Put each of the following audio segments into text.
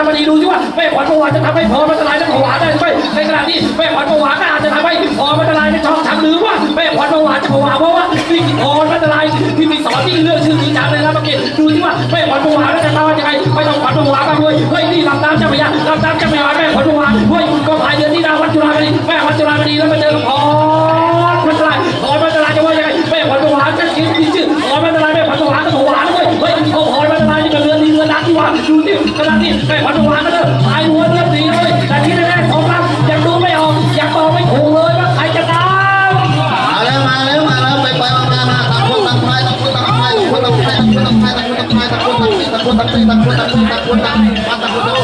ามณีดูสิว่าแม่ขวัญประวานจะทำให้พรมันทลายและผวาได้ไหมในขณะที่แม่ขวัญประวานก็อาจจะทำให้พรมันทลายในช่องทางหรือว่าแม่ขวัญประวานจะผวาเพราะว่าพี่พรมันทลายพี่มีสอนที่เรื่องชื่อนี้จังเลยนะเมื่อกี้ดูสิว่าแม่ขวัญประวานจะทำยังไงไม่ต้องขวัญประวานมาด้วยเฮ้ยนี่ลำน้ำเจ้าพระยาลำน้ำเจ้าพระยาแม่ขวัญประวานเฮ้ยก็พายเรือนที่ดาววัดจุฬามณีแม่วัดจุฬามณีแล้วมาเจอกับ เรือดังที่ว่าดูสิขณะที่แม่ขวัญประวานก็เดินพายหัวเรือดีเลย แต่ที่แน่ๆสองลำยังดูไม่ออกยังบอกไม่ถูกเลยว่าใครจะตายมาแล้วมาแล้วมาแล้วไปไปมามามาต่างคนต่างพายต่างคนต่างพายต่างคนต่างพายต่างคนต่างพายต่างคนต่างพายต่างคนต่างตีต่างคนต่างตีต่างคนต่างตีต่างคนต่างมาต่างคนต่าง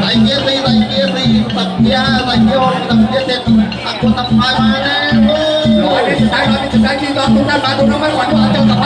ใส่เกียร์สี่ใส่เกียร์สี่ตัดเกียร์ห้าใส่เกียร์หกตัดเกียร์เจ็ดต่างคนต่างพายมาแล้วร้อยที่สุดท้ายร้อยที่สุดท้ายที่ตอนตรงนั้นมาตรงนั้นมาขวัญว่าเจ้า